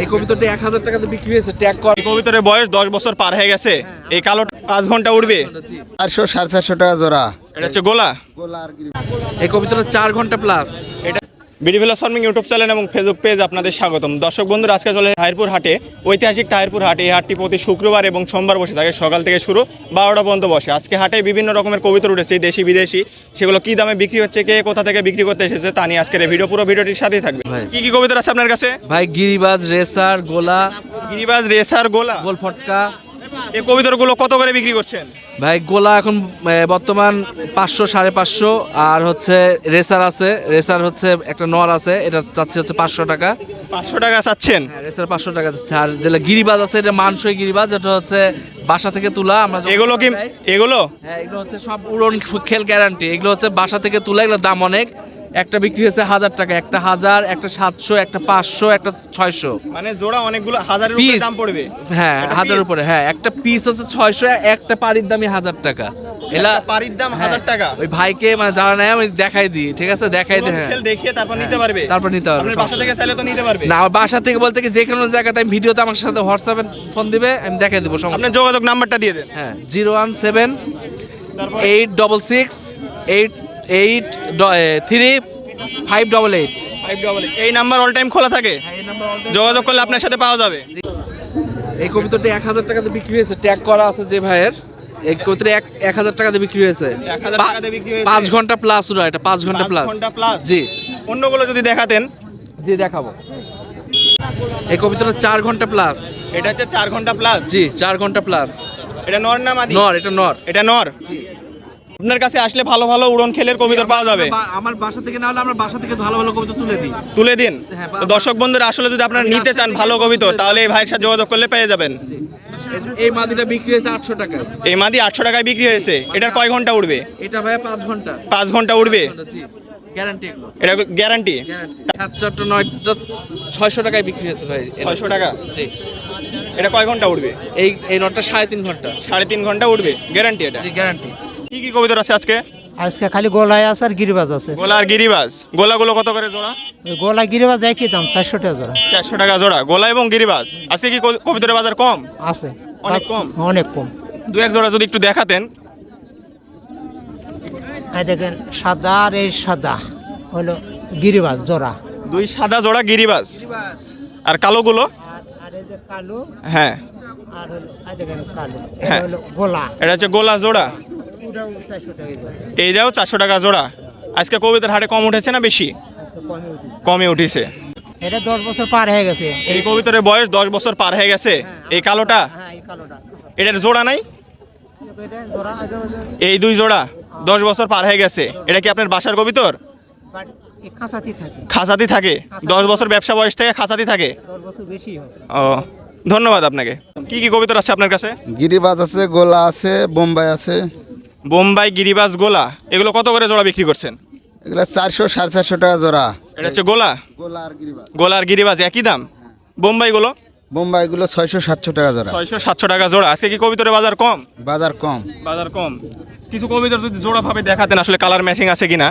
এই কবিতাটা এক হাজার টাকাতে বিক্রি হয়েছে ট্যাগ কর। এই কবিতার বয়স দশ বছর পার হয়ে গেছে। এই কালো পাঁচ ঘণ্টা উঠবে চারশো সাড়ে চারশো টাকা জোড়া। এটা হচ্ছে গোলা। এই কবিতাটা চার ঘণ্টা প্লাস এটা BD Villa farming YouTube channel এবং ফেসবুক পেজ আপনাদের স্বাগতম। দর্শক বন্ধুরা আজকে চলে তাহিরপুর হাটে। ঐতিহাসিক তাহিরপুর হাটে এই হাটটি প্রতি শুক্রবার এবং সোমবার বসে থাকে। সকাল থেকে শুরু বারোটা পর্যন্ত বসে। আজকে হাটে বিভিন্ন রকমের কবিতর উঠেছে দেশি বিদেশি। সেগুলো কি দামে বিক্রি হচ্ছে কে কোথা থেকে বিক্রি করতে এসেছে তা নিয়ে আজকের ভিডিও পুরো ভিডিওটির সাথেই থাকবে কি কি কবিতর আছে আপনার কাছে? ভাই গিরিবাজ রেসার গোলা। গিরিবাজ রেসার গোলা। গোল ফটকা। এই কবিতরগুলো কত করে বিক্রি করছেন? ভাই গোলা এখন বর্তমান পাঁচশো সাড়ে পাঁচশো আর হচ্ছে রেসার আছে। রেসার হচ্ছে একটা নর আছে এটা চাচ্ছে হচ্ছে পাঁচশো টাকা। পাঁচশো টাকা চাচ্ছেন? হ্যাঁ রেসার পাঁচশো টাকা চাচ্ছে। আর যেটা গিরিবাজ আছে এটা মানসই গিরিবাজ এটা হচ্ছে বাসা থেকে তোলা আমরা এগুলো কি এগুলো? হ্যাঁ এগুলো হচ্ছে সব উড়ন খেল গ্যারান্টি এগুলো হচ্ছে বাসা থেকে তোলা এগুলোর দাম অনেক। একটা বিক্রি হয়েছে হাজার টাকা একটা হাজার একটা সাতশো একটা পাঁচশো একটা ছয়শো। মানে জোড়া অনেকগুলো হাজারের উপরে পিস দাম পড়বে। হ্যাঁ হাজার উপরে হ্যাঁ একটা পিস হচ্ছে ছয়শো একটা পাড়ির দামই হাজার টাকা। এলা পাড়ির দাম হ্যাঁ, হাজার টাকা? ওই ভাইকে মানে জানা নাই আমি দেখাই দিই ঠিক আছে? দেখাই দিই হ্যাঁ। দেখিয়ে তারপর নিতে পারবে? তারপর নিতে পারবে বাসা থেকে চাইলে তো নিতে পারবে। না বাসা থেকে বলতে কি যে কোনো জায়গাতে আমি ভিডিওতে আমার সাথে হোয়াটসঅ্যাপে ফোন দিবে আমি দেখাই দেবো আপনার যোগাযোগ নাম্বারটা দিয়ে দেন। হ্যাঁ zero one seven eight double six eight eight three five double eight. Five double এই নাম্বার অল টাইম খোলা থাকে? যোগাযোগ করলে আপনার সাথে পাওয়া যাবে। এই কবিতাটা এক হাজার টাকাতে বিক্রি হয়েছে। ট্যাগ করা আছে যে ভাইয়ের। এই কবিতাটা এক এক হাজার টাকাতে বিক্রি হয়েছে। 1000 পা- টাকাতে বিক্রি হয়েছে? পাঁচ ঘণ্টা প্লাস ওরা এটা পাঁচ ঘণ্টা প্লাস ঘণ্টা প্লাস জি। অন্যগুলো যদি দেখাতেন। জি দেখাবো। এই কবিতাটা চার ঘণ্টা প্লাস এটা হচ্ছে চার ঘণ্টা প্লাস জি চার ঘণ্টা প্লাস এটা নর না মাদি? নর এটা নর। এটা নর? জি। আপনার কাছে আসলে ভালো ভালো উড়ন খেলের কবিতর পাওয়া যাবে। আমার বাসা থেকে না হলে আমরা বাসা থেকে ভালো ভালো কবিতা তুলে দিই। তুলে দিন? হ্যাঁ, তো দর্শক বন্ধুরা আসলে যদি আপনারা নিতে চান ভালো কবিতা তাহলে এই ভাইয়ের সাথে যোগাযোগ করলে পেয়ে যাবেন। এই- মাদিটা বিক্রি হয়েছে আটশো টাকায়। এই মাদি আটশো টাকায় বিক্রি হয়েছে। এটার কয় ঘণ্টা উঠবে এটা ভাইয়া পাঁচ ঘণ্টা। পাঁচ ঘণ্টা উঠবে গ্যারান্টি এটা গ্যারান্টি নয়টা ছয়শো টাকায় বিক্রি হয়েছে ভাই। এটা। ছয়শো টাকা? জি। এটা কয় ঘণ্টা উঠবে এই এই নটটা সাড়ে তিন ঘণ্টা। সাড়ে তিন ঘণ্টা উঠবে গ্যারান্টি এটা? জি গ্যারান্টি কি কি কবিতর আছে আজকে? আজকে খালি গোলায় আছে আর গিরিবাজ আছে। গোলা আর গিরিবাজ। গোলাগুলো কত করে জোড়া? গোলা গিরিবাজ একই দাম চারশো টাকা জোড়া। চারশো টাকা জোড়া। গোলা এবং গিরিবাজ আজকে কি কবিতরের বাজার কম? আছে। অনেক কম? অনেক কম। দু এক জোড়া যদি একটু দেখাতেন। এই দেখেন সাদা আর এই সাদা হলো গিরিবাজ জোড়া। দুই সাদা জোড়া গিরিবাজ। আর কালোগুলো? আর আর এই যে কালো হ্যাঁ। আর হলো দেখেন কালো। হ্যাঁ। গোলা। এটা হচ্ছে গোলা জোড়া। ওটাও চারশো টাকা জোড়া এইটাও চারশো টাকা জোড়া। আজকে কবিতার হাটে কম উঠেছে না বেশি? কমে উঠেছে। এটা দশ বছর পার হয়ে গেছে। এই কবিতরের বয়স দশ বছর পার হয়ে গেছে? এই কালোটা? হ্যাঁ এই কালোটা। এটার জোড়া নাই? এই দুই জোড়া দশ বছর পার হয়ে গেছে। এটা কি আপনার বাসার কবিতর? খাসাতি থাকে। দশ বছর ব্যবসা বয়স থেকে খাসাতি থাকে। ও ধন্যবাদ আপনাকে। কি কি কবিতর আছে আপনার কাছে? গিরিবাজ আছে গোলা আছে বোম্বাই আছে। বোম্বাই গিরিবাস গোলা এগুলো কত করে জোড়া বিক্রি করছেন? এগুলো চারশো সাড়ে চারশো টাকা জোড়া। এটা হচ্ছে গোলা? গোলা আর গিরিবাজ গোলা আর গিরিবাজ একই দাম? বোম্বাই গুলো? বোম্বাইগুলো ছয়শো সাতশো টাকা জোড়া। ছয়শো সাতশো টাকা জোড়া। আজকে কি কবিতরের বাজার কম? বাজার কম। বাজার কম। কিছু কবিতর যদি জোড়া ভাবে দেখাতেন আসলে কালার ম্যাচিং আছে কিনা?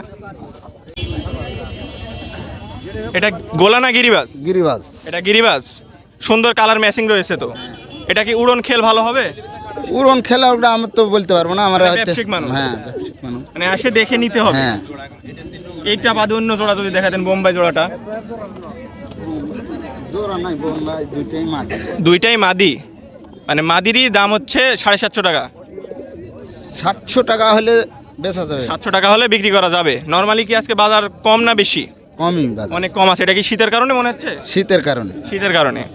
এটা গোলা না গিরিবাজ গিরিবাজ এটা গিরিবাজ সুন্দর কালার ম্যাচিং রয়েছে তো। এটা কি উড়ন খেল ভালো হবে? উড়ন খেলা ওটা আমি তো বলতে পারব না আমার মানে হয়তো ব্যবসায়িক মানুষ। হ্যাঁ ব্যবসায়িক মানুষ। মানে আসে দেখে নিতে হবে। হ্যাঁ। এইটা বাদে অন্য জোড়া যদি দেখাতেন বোম্বাই জোড়াটা। জোড়া নাই বোম্বাই দুইটাই মাদি। মানে মাদিরই দাম হচ্ছে সাড়ে সাতশো টাকা। সাতশো টাকা হলে বেচা যাবে। সাতশো টাকা হলে বিক্রি করা যাবে। নর্মালি কি আজকে বাজার কম না বেশি? কমই বাজার। অনেক কম আছে। এটা কি শীতের কারণে মনে হচ্ছে? শীতের কারণে। শীতের কারণে।